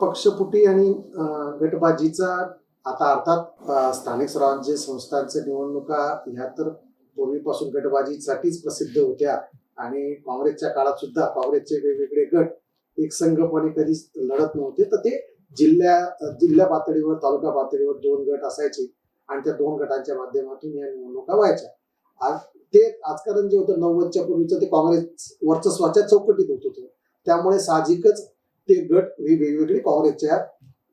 पक्षपुटी आणि गटबाजीचा आता अर्थात स्थानिक स्वराज्य संस्थांच्या निवडणुका ह्या तर पूर्वीपासून गटबाजीसाठीच प्रसिद्ध होत्या. आणि काँग्रेसच्या काळात सुद्धा काँग्रेसचे वेगवेगळे गट एकसंघपणे कधीच लढत नव्हते. तर ते जिल्ह्या जिल्हा पातळीवर तालुका पातळीवर दोन गट असायचे आणि त्या दोन गटांच्या माध्यमातून या निवडणुका व्हायच्या. आज ते आजकारण जे होतं नव्वदच्या पूर्वीचं ते काँग्रेस वर्चस्वाच्या चौकटीत होत होतं. त्यामुळे साहजिकच ते गट हे वेगवेगळे काँग्रेसच्या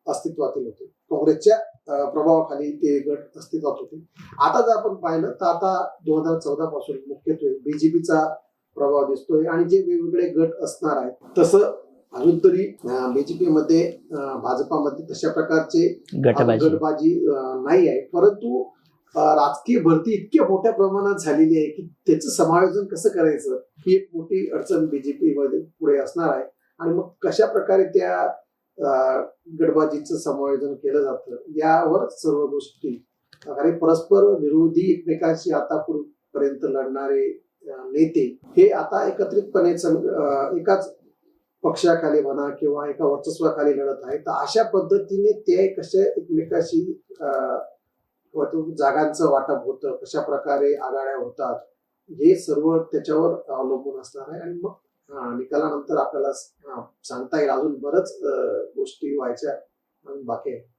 अस्तित्वातील होते. काँग्रेसच्या प्रभावाखाली ते गट अस्तित्वात होते. आता जर आपण पाहिलं तर आता दोन हजार चौदा पासून मुख्यत्वे बीजेपीचा प्रभाव दिसतोय आणि जे वेगवेगळे गट असणार आहेत तसं अजून तरी बीजेपी मध्ये अं, भाजपामध्ये तशा प्रकारचे गटबाजी. नाही आहे. परंतु राजकीय भरती इतक्या मोठ्या प्रमाणात झालेली आहे की त्याचं समायोजन कसं करायचं ही एक मोठी अडचण बीजेपी मध्ये पुढे असणार आहे. आणि मग कशा प्रकारे त्या गडबाजीचं समायोजन केलं जातं यावर सर्व गोष्टी कारण परस्पर विरोधी एकमेकांशी आता पर्यंत लढणारे नेते हे आता एकत्रितपणे एकाच पक्षाखाली म्हणा किंवा एका वर्चस्वाखाली लढत आहे तर अशा पद्धतीने ते कसे एकमेकाशी जागांचं वाटप होतं कशा प्रकारे आघाड्या होतात हे सर्व त्याच्यावर अवलंबून असणार आहे. आणि मग निकालानंतर आपल्याला सांगता येईल. अजून बरंच गोष्टी व्हायच्या बाकी आहे